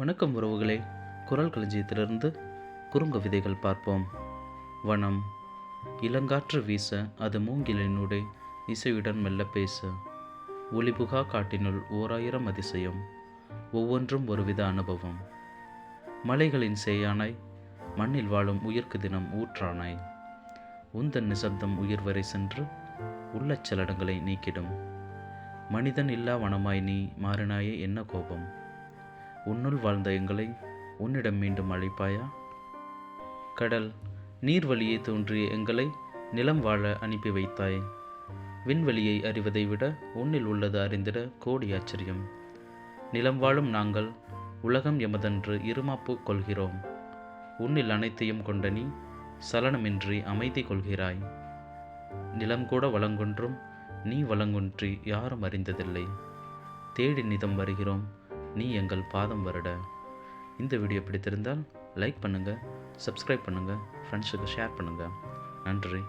வணக்கம் உறவுகளே. குரல் களஞ்சியத்திலிருந்து குறுங்க விதைகள் பார்ப்போம். வனம். இளங்காற்று வீச அது மூங்கிலினுடைய இசையுடன் மெல்ல பேச. ஒளிபுகா காட்டினுள் ஓராயிரம் அதிசயம் ஒவ்வொன்றும் ஒருவித அனுபவம். மலைகளின் சேயானாய் மண்ணில் வாழும் உயிர்க்கு தினம் ஊற்றானாய் உந்தன் நிசப்தம் உயிர் வரை சென்று உள்ளச்சலடங்களை நீக்கிடும். மனிதன் இல்லா வனமாய் நீ மாறினாயே என்ன கோபம்? உன்னுள் வாழ்ந்த எங்களை உன்னிடம் மீண்டும் அழைப்பாயா? கடல் நீர் வழியே தோன்றிய எங்களை நிலம் வாழ அனுப்பி வைத்தாய். விண்வெளியை அறிவதை விட உன்னில் உள்ளது அறிந்திட கோடி ஆச்சரியம். நிலம் வாழும் நாங்கள் உலகம் எமதென்று இருமாப்பு கொள்கிறோம். உன்னில் அனைத்தையும் கொண்ட நீ சலனமின்றி அமைதி கொள்கிறாய். நிலம் கூட வளங்கொன்றும் நீ வளங்கொன்றி யாரும் அறிந்ததில்லை. தேடி நிதம் வருகிறோம். நீ எங்கள் பாதம் வருட. இந்த வீடியோ பிடித்திருந்தால் லைக் பண்ணுங்கள் சப்ஸ்கிரைப் பண்ணுங்கள் ஃப்ரெண்ட்ஸுக்கு ஷேர் பண்ணுங்கள் நன்றி.